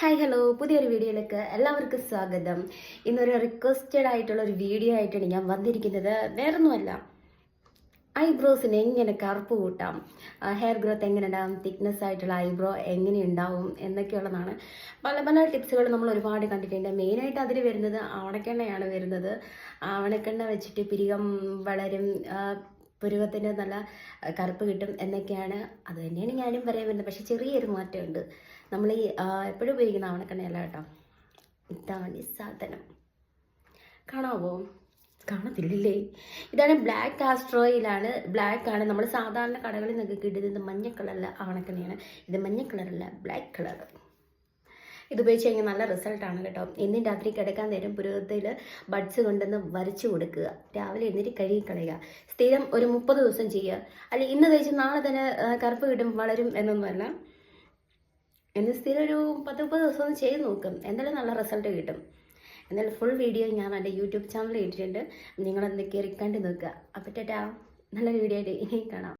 Hi hello പുതിയൊരു വീഡിയോയിലേക്ക് എല്ലാവർക്കും സ്വാഗതം. ഇന്നൊരു റിക്വസ്റ്റഡ് ആയിട്ടുള്ള ഒരു വീഡിയോ ആയിട്ടാണ് ഞാൻ വന്നിരിക്കുന്നത്. വേറൊന്നുമല്ല. ഐബ്രോസിന് എങ്ങനെ കറുപ്പ് കൂട്ടാം? ഹെയർ ഗ്രോത്ത് എങ്ങനെ ഉണ്ടാവും? തിക്നെസ് ആയിട്ടുള്ള ഐബ്രോ എങ്ങനെ ഉണ്ടാവും? എന്നൊക്കെയുള്ളതാണ്. പല പല ടിപ്സുകൾ നമ്മൾ ഒരുപാട് കണ്ടിട്ടുണ്ട്. മെയിനായിട്ട് അതിൽ വരുന്നത് ആവണക്കെണ്ണയാണ് വരുന്നത്. ആവണക്കെണ്ണ വെച്ചിട്ട് പിരികം വളരും. പുരുവത്തിന് നല്ല കറുപ്പ് കിട്ടും എന്നൊക്കെയാണ് അത് തന്നെയാണ് ഞാനും പറയാൻ വരുന്നത്. പക്ഷെ ചെറിയൊരു മാറ്റമുണ്ട്. നമ്മൾ ഈ എപ്പോഴും ഉപയോഗിക്കുന്ന ആവണക്കണ്ണയല്ല കേട്ടോ. ഇതാണ് ഈ സാധനം. കാണാവോ? കാണത്തില്ലേ ഇതാണ് ബ്ലാക്ക് കാസ്ട്രോയിലാണ്. ബ്ലാക്ക് ആണ്. നമ്മൾ സാധാരണ കടകളിൽ നിന്നൊക്കെ കിട്ടുന്നത് മഞ്ഞ കളറിലെ ആവണക്കെണ്ണയാണ്. ഇത് മഞ്ഞ കളറല്ല ബ്ലാക്ക് കളർ ഇത് ഉപയോഗിച്ച് കഴിഞ്ഞാൽ നല്ല റിസൾട്ടാണ് കേട്ടോ. ഇന്നും രാത്രി കിടക്കാൻ നേരം പുരോഗതിയിൽ ബഡ്സ് കൊണ്ടുവന്ന് വരച്ചു കൊടുക്കുക. രാവിലെ എന്നിട്ട് കഴുകി കളയുക സ്ഥിരം ഒരു മുപ്പത് ദിവസം ചെയ്യുക. അല്ലെ ഇന്ന് കഴിച്ച് നാളെ തന്നെ കറുപ്പ് കിട്ടും വളരും എന്നൊന്നുമല്ല. എന്ന് സ്ഥിരം ഒരു പത്ത് മുപ്പത് ദിവസം ഒന്ന് ചെയ്ത് നോക്കും. എന്തായാലും നല്ല റിസൾട്ട് കിട്ടും. എന്നാലും ഫുൾ വീഡിയോ ഞാൻ എന്റെ യൂട്യൂബ് ചാനലിൽ ഇട്ടിട്ടുണ്ട്. നിങ്ങളൊന്ന് കയറി കണ്ടു നോക്കുക. അപ്പോൾ ടാറ്റാ. നല്ലൊരു വീഡിയോ ആയിട്ട് ഇനി കാണാം.